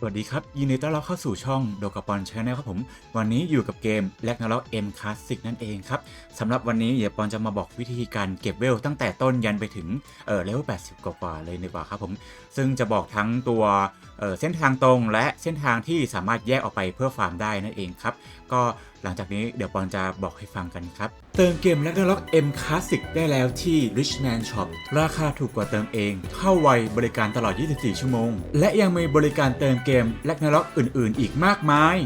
สวัสดีครับ ยินดีต้อนรับเข้าสู่ช่องโดกปอนชาแนลครับผม วันนี้อยู่กับเกมแลกนาล็อกเอ็มคลาสสิกนั่นเองครับสำหรับวันนี้เดี๋ยวปอนจะมาบอกวิธีการเก็บเวลตั้งแต่ต้นยันไปถึงเออเลเวล80 กว่าเลยดีกว่าครับผม ซึ่งจะบอกทั้งตัวเออเส้นทางตรงและเส้นทางที่สามารถแยกออกไปเพื่อฟาร์มได้นั่นเองครับ ก็ หลังจากนี้เดี๋ยวปอนจะบอกให้ฟังกันครับ เติมเกม r a g n a r o k M Classic ได้แล้วที่ Richman Shop ราคาถูกกว่าเติมเอง เข้าไวบริการตลอด 24 ชั่วโมง และยังมีบริการเติมเกม r a g n a r o k อื่น ๆ อีกมากมาย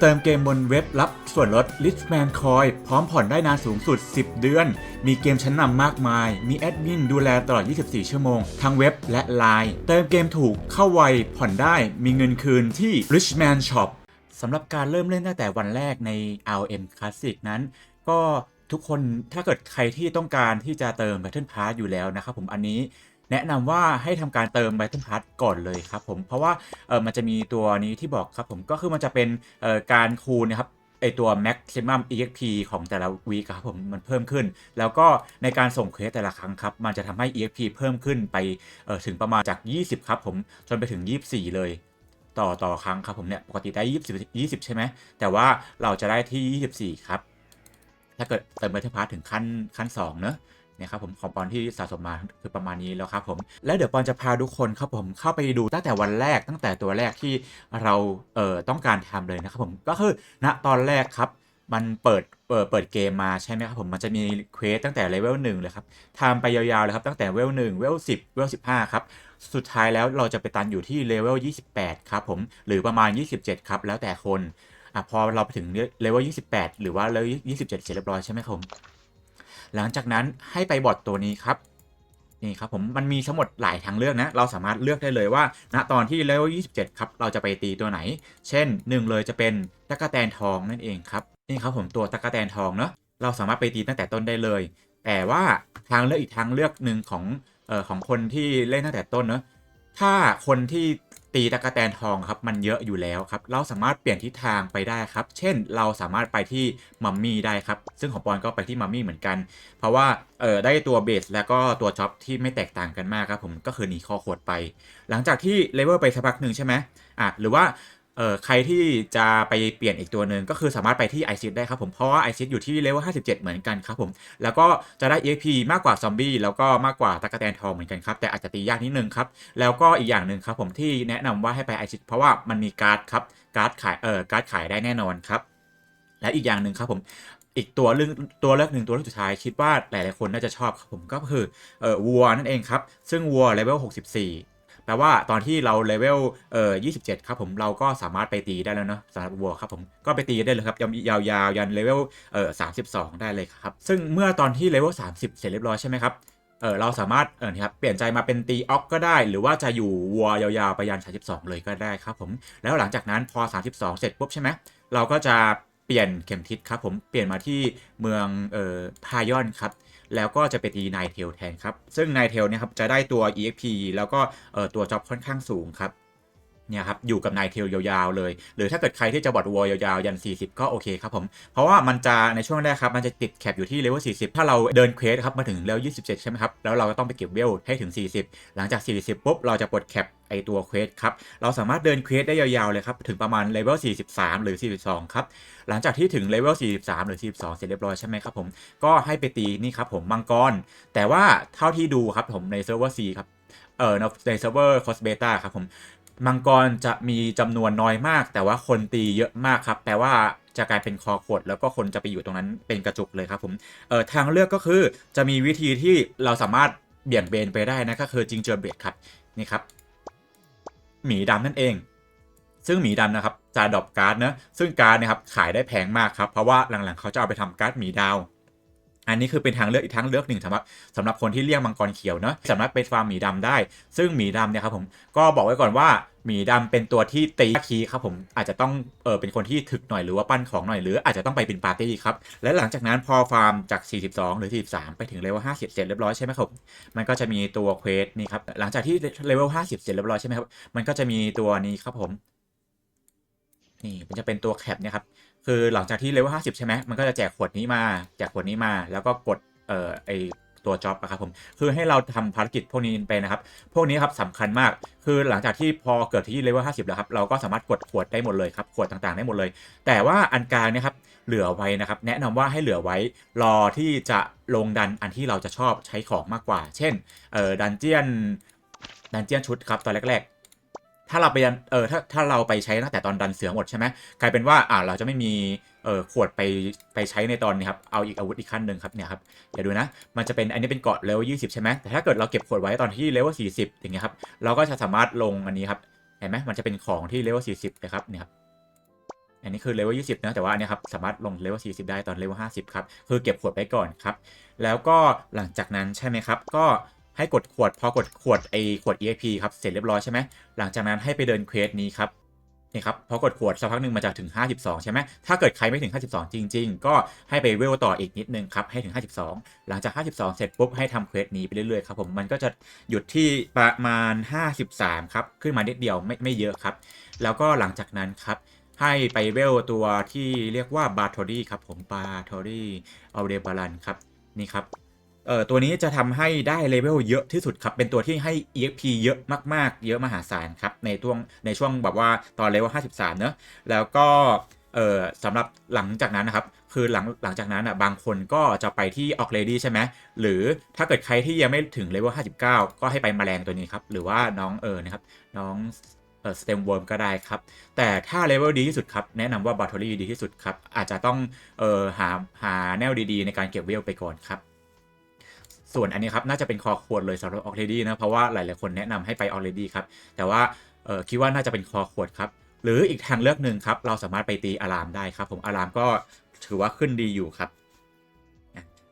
เติมเกมบนเว็บรับส่วนลด Richman Coin พร้อมผ่อนได้นานสูงสุด 10 เดือน มีเกมชั้นนำมากมาย มีแอดมินดูแลตลอด 24 ชั่วโมง ทั้งเว็บและไลน์เติมเกมถูกเข้าไวผ่อนได้มีเงินคืนที่ Richman Shop สำหรับการเริ่มเล่นตั้งแต่วันแรกใน RM Classic นั้น ก็ทุกคนถ้าเกิดใครที่ต้องการที่จะเติม Battle Pass อยู่แล้วนะครับผมอันนี้แนะนำว่าให้ทำการเติม Battle Pass ก่อนเลยครับผมเพราะว่าเออมันจะมีตัวนี้ที่บอกครับผมก็คือมันจะเป็นเออการคูณนะครับไอตัว maximum exp ของแต่ละวีคครับผมมันเพิ่มขึ้น แล้วก็ในการส่งเควสแต่ละครั้งครับ มันจะทำให้ exp เพิ่มขึ้นไปถึงประมาณจาก 20 ครับผม จนไปถึง 24 เลย ต่อต่อครั้งครับผมเนี่ยปกติได้ 20 20 ใช่ไหมแต่ว่าเราจะได้ที่ 24 ครับ ถ้าเกิดเติมเบอร์เทพาร์ถึงขั้นขั้น2เนอะนี่ครับผมของปอนที่สะสมมาคือประมาณนี้แล้วครับผมแล้วเดี๋ยวปอนจะพาทุกคนครับผมเข้าไปดูตั้งแต่วันแรกตั้งแต่ตัวแรกที่เราเอ่อต้องการทำเลยนะครับผมก็คือณตอนแรกครับ มันเปิดเปิดเปิดเกมมาใช่ไหมครับผมมันจะมีเควสตั้งแต่เลเวลหนึ่งเลยครับทำไปยาวๆเลยครับตั้งแต่เวลหนึ่งเวลสิบเวลสิบห้าครับ สุดท้ายแล้วเราจะไปตันอยู่ที่เลเวล28ครับผมหรือประมาณ27ครับแล้วแต่คนอะพอเราไปถึงเลเวล28หรือว่าเลเวล27เจ็ดเสร็จเรียบร้อยใช่ไหมครับหลังจากนั้นให้ไปบอทตัวนี้ครับนี่ครับผมมันมีทั้งหมดหลายทางเลือกนะ เราสามารถเลือกได้เลยว่า ณตอนที่เลเวล27 ครับ เราจะไปตีตัวไหน เช่น 1 เลยจะเป็นตะกะแตนทองนั่นเองครับ นี่ครับผมตัวตะกะแตนทองเนาะเราสามารถไปตีตั้งแต่ต้นได้เลย แต่ว่าทางเลือกอีกทางเลือกหนึ่งของเอ่อของคนที่เล่นตั้งแต่ต้นเนาะถ้าคนที่ตีตะกะแตนทองครับมันเยอะอยู่แล้วครับเราสามารถเปลี่ยนทิศทางไปได้ครับ เช่นเราสามารถไปที่มัมมี่ได้ครับซึ่งของปอนก็ไปที่มัมมี่เหมือนกัน เพราะว่าเออได้ตัวเบสแล้วก็ตัวจ็อบที่ไม่แตกต่างกันมากครับผมก็คือหนีคอขวดไป หลังจากที่เลเวลไปสักพักหนึ่งใช่ไหมอะหรือว่า เออใครที่จะไปเปลี่ยนอีกตัวหนึ่งก็คือสามารถไปที่ไอซิได้ครับผมเพราะว่าไอซิอยู่ที่เลเวล57 เหมือนกันครับผมแล้วก็จะได้ EXP มากกว่าซอมบี้แล้วก็มากกว่าตะกะแตนทองเหมือนกันครับแต่อาจจะตียากนิดนึงครับแล้วก็อีกอย่างหนึ่งครับผมที่แนะนำว่าให้ไปไอซิเพราะว่ามันมีการ์ดครับการ์ดขายเออการ์ดขายได้แน่นอนครับและอีกอย่างหนึ่งครับผมอีกตัวเรื่องตัวเลือกหนึ่งตัวเลือกสุดท้ายคิดว่าหลาย ๆ คนน่าจะชอบครับผมก็คือเอ่อวัวนั่นเองครับซึ่งวัวเลเวล64 แปลว่าตอนที่เราเลเวลเอ่อ27ครับผมเราก็สามารถไปตีได้แล้วเนาะสำหรับวัวครับผมก็ไปตีได้เลยครับยาวยาวๆยันเลเวลเอ่อ32ได้เลยครับ ซึ่งเมื่อตอนที่เลเวล30 เสร็จเรียบร้อยใช่ไหมครับเออเราสามารถเออครับเปลี่ยนใจมาเป็นตีออกก็ได้ หรือว่าจะอยู่วัวยาวๆไปยัน 32 เลยก็ได้ครับผมแล้วหลังจากนั้นพอ 32 เสร็จปุ๊บใช่ไหมเราก็จะเปลี่ยนเข็มทิศครับผมเปลี่ยนมาที่เมืองเอ่อพายอนครับ แล้วก็จะไปตีนายเทลแทนครับ ซึ่งนายเทลเนี่ยครับจะได้ตัว EXP แล้วก็ตัวจ็อบค่อนข้างสูงครับ เนี่ยครับอยู่กับนายเทลยาวๆเลย หรือถ้าเกิดใครที่จะบอดวอลยาวๆ ยัน 40 ก็โอเคครับผม เพราะว่ามันจะในช่วงแรกครับ มันจะติดแคปอยู่ที่เลเวล 40 ถ้าเราเดินเควสครับมาถึงเลเวล 27 ใช่ไหมครับ แล้วเราก็ต้องไปเก็บเวลให้ถึง 40 หลังจาก 40 ปุ๊บ เราจะปลดแคปไอตัวเควสครับ เราสามารถเดินเควสได้ยาวๆเลยครับ ถึงประมาณเลเวล 43 หรือ 42 ครับ หลังจากที่ถึงเลเวล 43 หรือ 42 เสร็จเรียบร้อยใช่ไหมครับผม ก็ให้ไปตีนี่ครับผมมังกร แต่ว่าเท่าที่ดูครับผมในเซิร์ฟเวอร์ C ครับเอ่อในเซิร์ฟเวอร์คอสเบต้าครับผม มังกรจะมีจำนวนน้อยมาก แต่ว่าคนตีเยอะมากครับแปลว่าจะกลายเป็นคอขวดแล้วก็คนจะไปอยู่ตรงนั้นเป็นกระจุกเลยครับผมเอ่อทางเลือกก็คือจะมีวิธีที่เราสามารถเบี่ยงเบนไปได้นะก็คือจิงเจอร์เบดครับนี่ครับหมีดำนั่นเอง ซึ่งหมีดำนะครับจะดรอปการ์ดนะซึ่งการ์ดนะครับขายได้แพงมากครับเพราะว่าหลังๆเขาจะเอาไปทำการ์ดหมีดาว อันนี้คือเป็นทางเลือกอีกทางเลือกหนึ่งสำหรับสำหรับคนที่เลี้ยงมังกรเขียวเนาะสามารถไปฟาร์มหมีดำได้ ซึ่งหมีดำเนี่ยครับผมก็บอกไว้ก่อนว่าหมีดำเป็นตัวที่ตีคีย์ครับผมอาจจะต้องเออเป็นคนที่ถึกหน่อยหรือว่าปั้นของหน่อยหรืออาจจะต้องไปเป็นปาร์ตี้ครับและหลังจากนั้นพอฟาร์มจาก 42 หรือ 43 ไปถึงเลเวล50 เสร็จเรียบร้อยใช่ไหมครับมันก็จะมีตัวเควสนี่ครับหลังจากที่เลเวล50 เสร็จเรียบร้อยใช่ไหมครับมันก็จะมีตัวนี้ครับผม นี่มันจะเป็นตัวแคปเนี่ยครับ คือหลังจากที่เลเวล50ใช่ไหมมันก็จะแจกขวดนี้มา แจกขวดนี้มา แล้วก็กดเอ่อไอตัวจ็อบอะครับผม คือให้เราทำภารกิจพวกนี้ไปนะครับ พวกนี้ครับสำคัญมาก คือหลังจากที่พอเกิดที่เลเวล50แล้วครับ เราก็สามารถกดขวดได้หมดเลยครับ ขวดต่างๆได้หมดเลย แต่ว่าอันกลางเนะครับ เหลือไว้นะครับ แนะนำว่าให้เหลือไว้ รอที่จะลงดันอันที่เราจะชอบใช้ของมากกว่า เช่น เอ่อ ดันเจียน ดันเจียนชุดครับตอนแรกๆ ถ้าเราไปดันเออถ้าถ้าเราไปใช้ตั้งแต่ตอนดันเสือหมดใช่ไหมกลายเป็นว่าอ่าเราจะไม่มีเออขวดไปไปใช้ในตอนนี้ครับเอาอีกอาวุธอีกขั้นหนึ่งครับเนี่ยครับเดี๋ยวดูนะ มันจะเป็นอันนี้เป็นเกาะเลเวล20ใช่ไหมแต่ถ้าเกิดเราเก็บขวดไว้ตอนที่เลเวล40อย่างเงี้ยครับเราก็จะสามารถลงอันนี้ครับเห็นไหมมันจะเป็นของที่เลเวล40นะครับเนี่ยครับอันนี้คือเลเวล20นะแต่ว่าอันนี้ครับสามารถลงเลเวล40ได้ตอนเลเวล50ครับคือเก็บขวดไว้ก่อนครับแล้วก็หลังจากนั้นใช่ไหมครับก็ ให้กดขวดพอกดขวดไอขวด EXP ครับเสร็จเรียบร้อยใช่ไหมหลังจากนั้นให้ไปเดินเควสนี้ครับนี่ครับพอกดขวดสักพักหนึ่งมันจะถึง 52 ใช่ไหมถ้าเกิดใครไม่ถึง 52 จริง ๆ ก็ให้ไปเวลต่ออีกนิดนึงครับให้ถึง 52 หลังจาก 52 เสร็จปุ๊บให้ทำเควสนี้ไปเรื่อยๆครับผมมันก็จะหยุดที่ประมาณ 53 ครับขึ้นมานิดเดียวไม่ไม่เยอะครับ แล้วก็หลังจากนั้นครับให้ไปเวลตัวที่เรียกว่าบา t ทอรี่ครับผมบา t ทอรี่เอาเดบาลันครับนี่ครับ เอ่อตัวนี้จะทำให้ได้เลเวลเยอะที่สุดครับ เป็นตัวที่ให้ EXP เยอะมากๆ เยอะมหาศาลครับ ในช่วงในช่วงแบบว่าตอนเลเวล53 เนอะแล้วก็เอ่อสำหรับหลังจากนั้นนะครับ คือหลังหลังจากนั้นอะบางคนก็จะไปที่ออกเลดี้ใช่ไหมหรือถ้าเกิดใครที่ยังไม่ถึงเลเวล59 ก็ให้ไปแมลงตัวนี้ครับ หรือว่าน้องเออนะครับ น้องเออสเต็มเวิร์มก็ได้ครับ แต่ถ้าเลเวลดีที่สุดครับ แนะนำว่าบ a ทอรี่ดีที่สุดครับ อาจจะต้องเออหาหาแนวดีๆ ในการเก็บเวลไปก่อนครับ ส่วนอันนี้ครับน่าจะเป็นคอขวดเลยสำหรับออ l เ a ดี้นะเพราะว่าหลายๆคนแนะนำให้ไปออ l เ a ดี้ครับแต่ว่าคิดว่าน่าจะเป็นคอขวดครับหรืออีกทางเลือกหนึ่งครับเราสามารถไปตีอารามได้ครับผมอารามก็ถือว่าขึ้นดีอยู่ครับ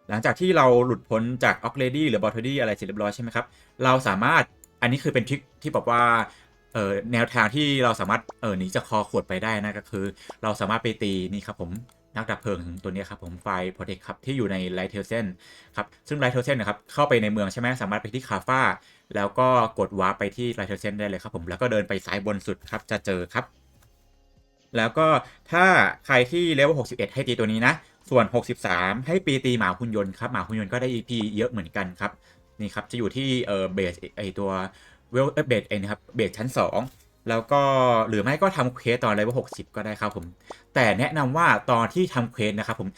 หลังจากที่เราหลุดพ้นจากออ l เ a ดี้หรือบอทอรี่อะไรเสร็จเรียบร้อยใช่ไหมครับเราสามารถอันนี้คือเป็นทริคที่บอกว่าเออแนวทางที่เราสามารถเออหนีจากคอขวดไปได้นะก็คือ เราสามารถไปตีนี่ครับผม นักดับเพลิงตัวนี้ครับผมไฟโปรเทคครับที่อยู่ในไลท์เทลเซนครับซึ่งไลท์เทลเซนนะครับเข้าไปในเมืองใช่ไหมสามารถไปที่คาฟ้า แล้วก็กดวาร์ปไปที่ไลท์เทลเซนได้เลยครับผมแล้วก็เดินไปซ้ายบนสุดครับจะเจอครับ แล้วก็ถ้าใครที่เลเวล61 ให้ตีตัวนี้นะ ส่วน 63 ให้ปีตีหมาหุ่นยนต์ครับหมาหุ่นยนต์ก็ได้ EP เยอะเหมือนกันครับนี่ครับจะอยู่ที่เออเบสไอตัวเวลเบสเองนครับเบสชั้น 2 แล้วก็หรือไม่ก็ทำเควสตอนเลเวล60ก็ได้ครับผม แต่แนะนำว่าตอนที่ทำเควสนะครับผม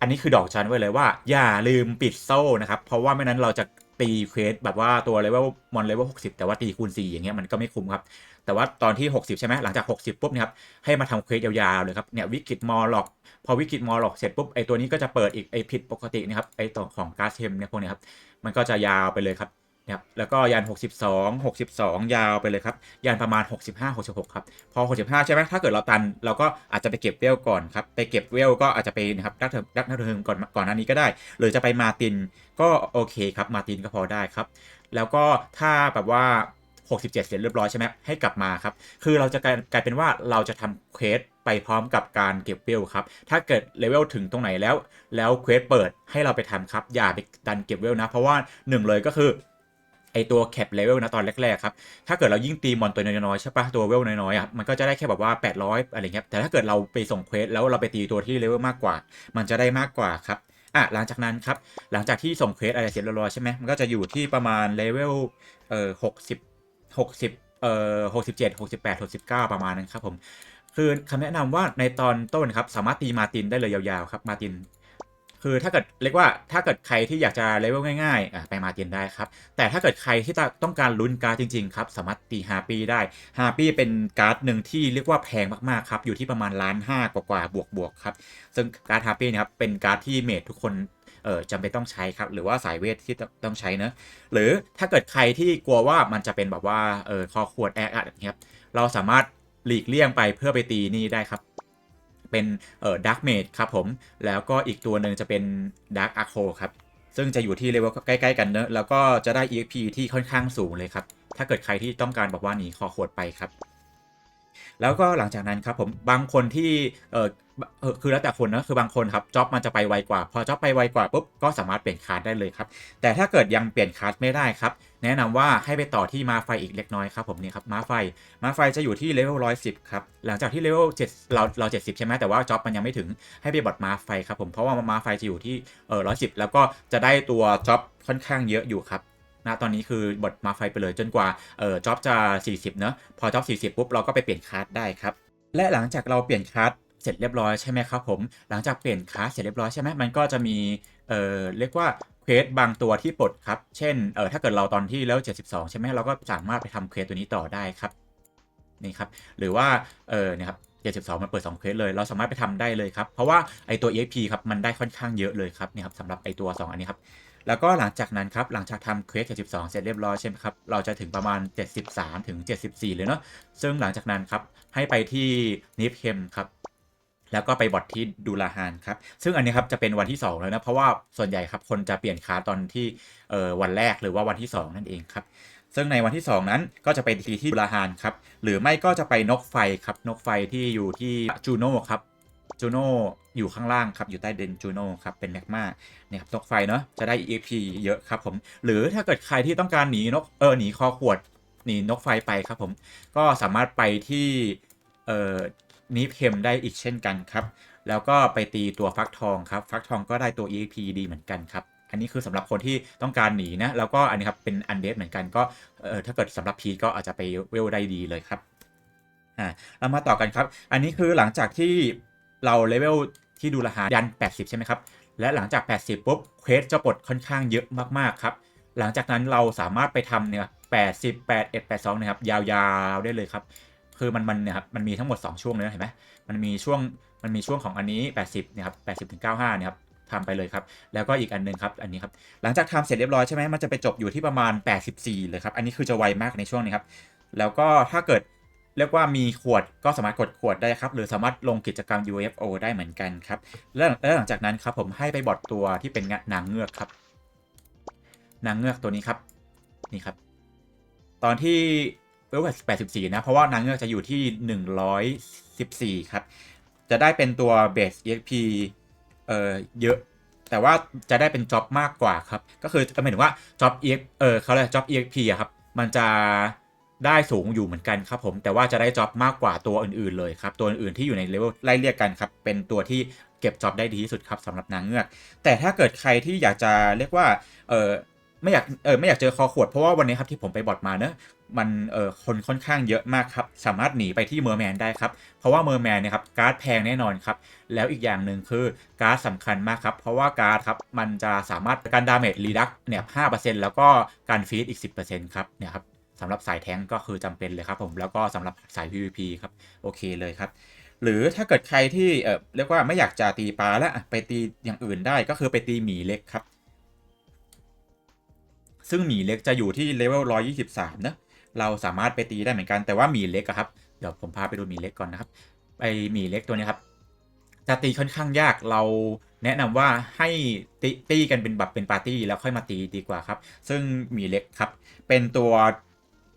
อันนี้คือดอกจันไว้เลยว่า อย่าลืมปิดโซ่นะครับ เพราะว่าไม่นั้นเราจะตีเควสแบบว่าตัวเลเวลมอนเลเวล60แต่ว่าตีคูณ4อย่างเงี้ยมันก็ไม่คุ้มครับ แต่ว่าตอนที่60ใช่ไหมหลังจาก60ปุ๊บเนี่ยครับให้มาทำเควสยาวๆเลยครับเนี่ยวิกฤตมอลล็อกพอวิกฤตมอลล็อกเสร็จปุ๊บไอตัวนี้ก็จะเปิดอีกไอผิดปกตินะครับไอตัวของก๊าซเทมเนี่ยพวกเนี้ยครับมันก็จะยาวไปเลยครับ นี่ยครับแล้วก็ยัน 62 62 ยาวไปเลยครับ ยันประมาณ 65 66 ครับ พอ 65 ใช่ไหมถ้าเกิดเราตันเราก็อาจจะไปเก็บเวลก่อนครับ ไปเก็บเวลก็อาจจะไปนะครับดักเทิมดักเทิมก่อนก่อนหน้านี้ก็ได้ หรือจะไปมาตินก็โอเคครับ มาตินก็พอได้ครับ แล้วก็ถ้าแบบว่า 67 เสร็จเรียบร้อยใช่ไหมให้กลับมาครับ คือเราจะกลายเป็นว่าเราจะทำเควสไปพร้อมกับการเก็บเวลครับ ถ้าเกิดเลเวลถึงตรงไหนแล้ว แล้วเควสเปิดให้เราไปทำครับ อย่าไปดันเก็บเวลนะ เพราะว่าหนึ่งเลยก็คือ ไอตัวแคปเลเวลนะตอนแรกๆครับ ถ้าเกิดเรายิ่งตีมอนตัวน้อยๆใช่ปะตัวเวลน้อยๆอะมันก็จะได้แค่แบบว่า 800 อะไรเงี้ยแต่ถ้าเกิดเราไปส่งเควสแล้วเราไปตีตัวที่เลเวลมากกว่า มันจะได้มากกว่าครับอะหลังจากนั้นครับ หลังจากที่ส่งเควสอะไรเสร็จเรียบร้อยใช่ไหมมันก็จะอยู่ที่ประมาณเลเวลเอ่อหกสิบหกสิบเอ่อหกสิบเจ็ดหกสิบแปดหกสิบเก้าประมาณนั้นครับผมคือคำแนะนำว่าในตอนต้นครับสามารถตีมาตินได้เลยยาวๆครับมาติน คือถ้าเกิดเรียกว่าถ้าเกิดใครที่อยากจะเลเวลง่ายๆไปมาตินได้ครับ แต่ถ้าเกิดใครที่ต้องการลุ้นการ์ดจริงๆครับสามารถตีฮาปีได้ฮาปีเป็นการ์ดหนึ่งที่เรียกว่าแพงมากๆครับอยู่ที่ประมาณล้านห้ากว่าๆบวกๆครับซึ่งการ์ดฮาปีเนี่ยครับเป็นการ์ดที่เมดทุกคนเออจำเป็นต้องใช้ครับ หรือว่าสายเวทที่ต้องใช้เนอะหรือถ้าเกิดใครที่กลัวว่ามันจะเป็นแบบว่าเออคอขวดแออัดอย่างเงี้ยครับเราสามารถหลีกเลี่ยงไปเพื่อไปตีนี่ได้ครับ เป็นเอ่อดักเมดครับผม แล้วก็อีกตัวหนึ่งจะเป็นดักอาโคครับซึ่งจะอยู่ที่เลเวลใกล้ๆกันเนอะแล้วก็จะได้ EXP ที่ค่อนข้างสูงเลยครับ ถ้าเกิดใครที่ต้องการบอกว่าหนีคอขวดไปครับ แล้วก็หลังจากนั้นครับผมบางคนที่เออคือแล้วแต่คนนะคือบางคนครับจ็อบมันจะไปไวกว่า พอจ็อบไปไวกว่าปุ๊บก็สามารถเปลี่ยนคลาสได้เลยครับ แต่ถ้าเกิดยังเปลี่ยนคลาสไม่ได้ครับ แนะนำว่าให้ไปต่อที่มาไฟอีกเล็กน้อยครับผมนี่ครับมาไฟมาไฟจะอยู่ที่เลเวล110ครับหลังจากที่เลเวล7เราเรา70ใช่ไหมแต่ว่าจ็อบมันยังไม่ถึงให้ไปบอดมาไฟครับผมเพราะว่ามาไฟจะอยู่ที่เออ110แล้วก็จะได้ตัวจ็อบค่อนข้างเยอะอยู่ครับ นะตอนนี้คือบทมาไฟไปเลยจนกว่าเออจ็อบจะ 40เนอะพอจ็อบ 40 ปุ๊บ เราก็ไปเปลี่ยนคลาสได้ครับ และหลังจากเราเปลี่ยนคลาสเสร็จเรียบร้อยใช่ไหมครับผม หลังจากเปลี่ยนคลาสเสร็จเรียบร้อยใช่ไหมมันก็จะมีเอ่อเรียกว่าเควสบางตัวที่ปลดครับ เช่นเออถ้าเกิดเราตอนที่แล้ว 72 ใช่ไหมเราก็สามารถไปทำเควสตัวนี้ต่อได้ครับนี่ครับหรือว่าเออเนี่ยครับ72มันเปิด2เควสเลยเราสามารถไปทำได้เลยครับ เพราะว่าไอตัว EXP ครับมันได้ค่อนข้างเยอะเลยครับเนี่ยครับสำหรับไอตัว 2 อันนี้ครับ แล้วก็หลังจากนั้นครับหลังจากทำเควส72 เสร็จเรียบร้อยใช่ไหมครับเราจะถึงประมาณ 73 ถึง 74 เลยเนาะซึ่งหลังจากนั้นครับให้ไปที่นิฟเฮมครับแล้วก็ไปบอทที่ดูลาฮานครับ ซึ่งอันนี้ครับจะเป็นวันที่ 2 แล้วนะ เพราะว่าส่วนใหญ่ครับคนจะเปลี่ยนคาตอนที่เอ่อวันแรกหรือว่าวันที่ 2 นั่นเองครับ ซึ่งในวันที่ 2 นั้นก็จะไปทีที่ดูลาฮานครับ หรือไม่ก็จะไปนกไฟครับ นกไฟที่อยู่ที่จูโน่ครับ จูโน่อยู่ข้างล่างครับ อยู่ใต้เดนจูโน่ครับ เป็นแมกมาเนี่ยครับนกไฟเนาะจะได้ EP เยอะครับผม หรือถ้าเกิดใครที่ต้องการหนีนกเออหนีคอขวดหนีนกไฟไปครับผม ก็สามารถไปที่เอ่อนิฟเฮมได้อีกเช่นกันครับ แล้วก็ไปตีตัวฟักทองครับ ฟักทองก็ได้ตัว EP ดีเหมือนกันครับอันนี้คือสำหรับคนที่ต้องการหนีนะ แล้วก็อันนี้ครับเป็นอันเดฟเหมือนกันก็เออถ้าเกิดสำหรับพีก็อาจจะไปเวลได้ดีเลยครับอ่าเรามาต่อกันครับ อันนี้คือหลังจากที่ เราเลเวลที่ดูราคายัน 80 ใช่ไหมครับ และหลังจาก 80 ปุ๊บ เควสจะปลดค่อนข้างเยอะมากๆครับ หลังจากนั้นเราสามารถไปทำเนี่ย80 81 82นะครับ ยาวๆได้เลยครับ คือมันมันเนี่ยครับ มันมีทั้งหมด 2 ช่วงเลยนะเห็นไหมมันมีช่วง มันมีช่วงของอันนี้ 80เนี่ยครับ80ถึง95เนี่ยครับทำไปเลยครับ แล้วก็อีกอันหนึงครับ อันนี้ครับ หลังจากทำเสร็จเรียบร้อยใช่ไหมมันจะไปจบอยู่ที่ประมาณ 84 เลยครับ อันนี้คือจะไวมากในช่วงนี้ครับ แล้วก็ถ้าเกิด เรียกว่ามีขวดก็สามารถกดขวดได้ครับ หรือสามารถลงกิจกรรม UFO ได้เหมือนกันครับ แล้วหลังจากนั้นครับผมให้ไปบอดตัวที่เป็นนางเงือกครับ นางเงือกตัวนี้ครับ นี่ครับ ตอนที่เวล84นะ เพราะว่านางเงือกจะอยู่ที่114ครับ จะได้เป็นตัวเบส EXP เอ่อเยอะ แต่ว่าจะได้เป็นจ็อบมากกว่าครับ ก็คือหมายถึงว่าจ็อบ EX เออเขาเรียกจ็อบ EXP อะครับ มันจะ ได้สูงอยู่เหมือนกันครับผมแต่ว่าจะได้จ็อบมากกว่าตัวอื่นๆเลยครับตัวอื่นๆที่อยู่ในเลเวลไล่เรียกกันครับเป็นตัวที่เก็บจ็อบได้ดีที่สุดครับสำหรับนางเงือก แต่ถ้าเกิดใครที่อยากจะเรียกว่าเออไม่อยากเออไม่อยากเจอคอขวดเพราะว่าวันนี้ครับที่ผมไปบอดมาเนอะมันเออคนค่อนข้างเยอะมากครับ สามารถหนีไปที่เมอร์แมนได้ครับ เพราะว่าเมอร์แมนเนี่ยครับการ์ดแพงแน่นอนครับ แล้วอีกอย่างหนึ่งคือการ์ดสำคัญมากครับ เพราะว่าการ์ดครับมันจะสามารถการดาเมจรีดักเนี่ย5%แล้วก็การฟีดอีก10%ครับเนี่ยครับ สำหรับสายแทงก็คือจำเป็นเลยครับผมแล้วก็สำหรับสาย PVP ครับโอเคเลยครับ หรือถ้าเกิดใครที่เออเรียกว่าไม่อยากจะตีปลาแล้วไปตีอย่างอื่นได้ก็คือไปตีหมีเล็กครับ ซึ่งหมีเล็กจะอยู่ที่เลเวล123นะเราสามารถไปตีได้เหมือนกันแต่ว่าหมีเล็กครับเดี๋ยวผมพาไปดูหมีเล็กก่อนนะครับไอหมีเล็กตัวนี้ครับจะตีค่อนข้างยากเราแนะนำว่าให้ตตีกันเป็นแบบเป็นปาร์ตี้แล้วค่อยมาตีดีกว่าครับ ซึ่งหมีเล็กครับ เป็นตัว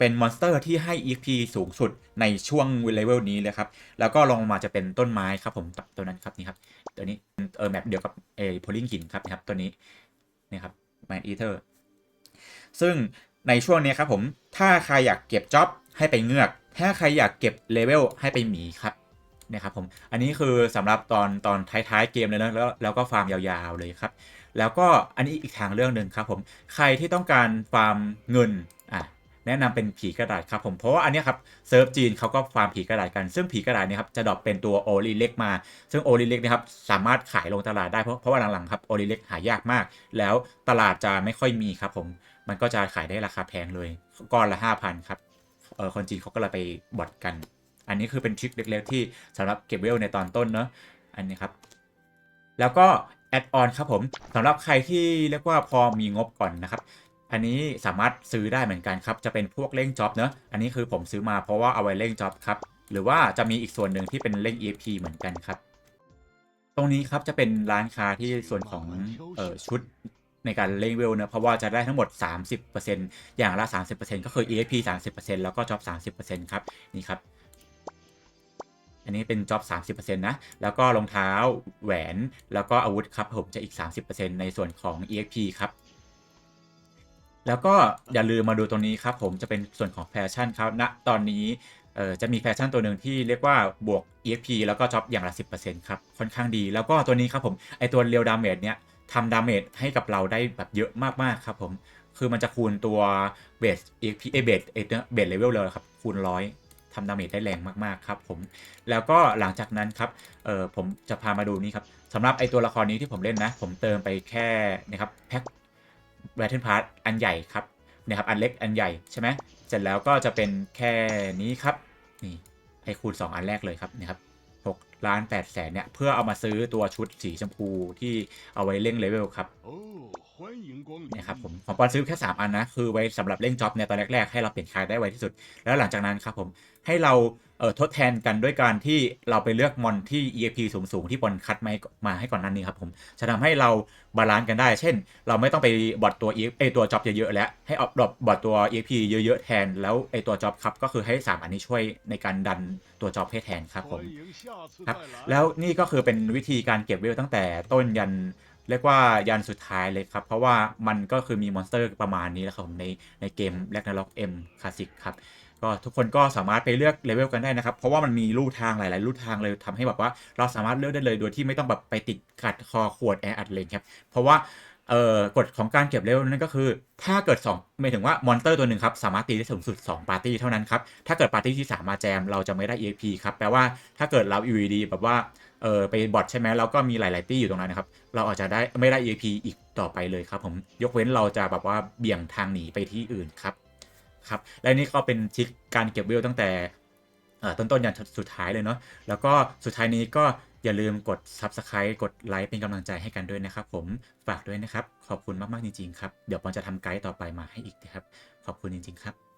เป็นมอนสเตอร์ที่ให้ EP สูงสุดในช่วงเลเวลนี้เลยครับ แล้วก็ลงมาจะเป็นต้นไม้ครับผมตัวนั้นครับนี่ครับ ตัวนี้เออแมปเดียวกับเอโพลิงกินครับนะครับตัวนี้นี่ครับแมนอีเทอร์ซึ่งในช่วงนี้ครับผมถ้าใครอยากเก็บจ็อบให้ไปเงือก ถ้าใครอยากเก็บเลเวลให้ไปหมีครับนะครับผมอันนี้คือสำหรับตอนตอนท้ายๆเกมเลยนะแล้วแล้วก็ฟาร์มยาวๆเลยครับ แล้วก็อันนี้อีกทางเรื่องหนึ่งครับผมใครที่ต้องการฟาร์มเงิน แนะนำเป็นผีกระดาษครับผมเพราะว่าอันนี้ครับเซิร์ฟจีนเขาก็ฟาร์มผีกระดาษกัน ซึ่งผีกระดาษเนี่ยครับจะดรอปเป็นตัวโอลิเล็กมา ซึ่งโอลิเล็กนะครับสามารถขายลงตลาดได้เพราะเพราะว่าหลังๆครับโอลิเล็กหายากมาก แล้วตลาดจะไม่ค่อยมีครับผมมันก็จะขายได้ราคาแพงเลยก้อนละ5,000ครับเออคนจีนเขาก็เลยไปบอดกัน อันนี้คือเป็นทริคเล็กๆที่สำหรับเก็บเวลในตอนต้นเนาะอันนี้ครับ แล้วก็แอดออนครับผมสำหรับใครที่เรียกว่าพอมีงบก่อนนะครับ อันนี้สามารถซื้อได้เหมือนกันครับ จะเป็นพวกเร่งจ็อบเนอะอันนี้คือผมซื้อมาเพราะว่าเอาไว้เร่งจ็อบครับ หรือว่าจะมีอีกส่วนหนึ่งที่เป็นเร่ง EFP เหมือนกันครับ ตรงนี้ครับจะเป็นร้านค้าที่ส่วนของออชุดในการเล่งเวลเนะเพราะว่าจะได้ทั้งหมด 30%อย่างละ 30%ก็คือ EFP 30%แล้วก็จ็อบ30%ครับนี่ครับ อันนี้เป็นจ็อบ30%นะแล้วก็รองเท้าแหวน แล้วก็อาวุธครับผมจะอีก 30%ในส่วนของ EXP ครับ แล้วก็อย่าลืมมาดูตรงนี้ครับผมจะเป็นส่วนของแฟชั่นครับณตอนนี้เอ่อจะมีแฟชั่นตัวหนึ่งที่เรียกว่าบวก EXP แล้วก็จ็อบอย่างละ 10%ครับ ค่อนข้างดี แล้วก็ตัวนี้ครับผมไอตัวเรียวดาเมจเนี่ยทำดาเมจให้กับเราได้แบบเยอะมากๆครับผม คือมันจะคูณตัวเบส EXP เอเบสเอเบสเลเวลเลยครับคูณร้อยทำดาเมจได้แรงมากๆครับผม แล้วก็หลังจากนั้นครับเออผมจะพามาดูนี่ครับสำหรับไอตัวละครนี้ที่ผมเล่นนะ ผมเติมไปแค่นะครับแพ็ค แบทเทนพาร์ตอันใหญ่ครับนะครับอันเล็กอันใหญ่ใช่ไหมเสร็จแล้วก็จะเป็นแค่นี้ครับนี่ให้คูณ 2 อันแรกเลยครับนะครับหกล้านแปดแสนเนี่ย เพื่อเอามาซื้อตัวชุดสีชมพูที่เอาไว้เร่งเลเวลครับนะครับผมผมงปอนซื้อแค่ 3 อันนะ คือไว้สำหรับเร่งจ็อบในตอนแรกๆ ให้เราเปลี่ยนคายได้ไวที่สุด แล้วหลังจากนั้นครับผมให้เรา ออทดแทนกันด้วยการที่เราไปเลือกมอนที่ EXP สูงสูงที่บอลคัดมาให้มาให้ก่อนนั้นนี้ครับผม จะทำให้เราบาลานซ์กันได้ เช่น เราไม่ต้องไปบอดตัวเอตัวจ็อบเยอะๆแล้ว ให้ออกดรอปบอดตัว EXP เยอะๆ แทน แล้วไอตัวจ็อบครับก็คือให้ 3 อันนี้ช่วยในการดันตัวจ็อบให้แทนครับผมครับแล้วนี่ก็คือเป็นวิธีการเก็บเวลตั้งแต่ต้นยันเรียกว่ายันสุดท้ายเลยครับ เพราะว่ามันก็คือมีมอนสเตอร์ประมาณนี้แล้วครับผมในในเกมแลกนาล็อกเอ็มคลาสสิกครับ ก็ทุกคนก็สามารถไปเลือกเลเวลกันได้นะครับ เพราะว่ามันมีลู่ทางหลาย ๆ ลู่ทางเลยทำให้แบบว่าเราสามารถเลือกได้เลยโดยที่ไม่ต้องแบบไปติดกัดคอขวดแออัดเลยครับ เพราะว่าเอ่อกฎของการเก็บเลเวลนั่นก็คือ ถ้าเกิด2หมายถึงว่ามอนเตอร์ตัวหนึ่งครับ สามารถตีได้สูงสุด 2 ปาร์ตี้เท่านั้นครับ ถ้าเกิดปาร์ตี้ที่3มาแจม เราจะไม่ได้ EXP ครับแปลว่าถ้าเกิดเรา UED แบบว่าเออไปบอทใช่ไหมแล้วก็มีหลาย ๆ ตี้อยู่ตรงนั้นนะครับ เราอาจจะได้ไม่ได้ EXP อีกต่อไปเลยครับผมยกเว้นเราจะแบบว่าเบี่ยงทางหนีไปที่อื่นครับ ครับ และนี่ก็เป็นทริคการเก็บวิวตั้งแต่ต้นๆยันสุดท้ายเลยเนาะ แล้วก็สุดท้ายนี้ก็อย่าลืมกด Subscribe กดไลค์เป็นกำลังใจให้กันด้วยนะครับผม ฝากด้วยนะครับ ขอบคุณมาก ๆ จริง ๆ ครับ เดี๋ยวปอนจะทำไกด์ต่อไปมาให้อีกนะครับ ขอบคุณจริง ๆ ครับ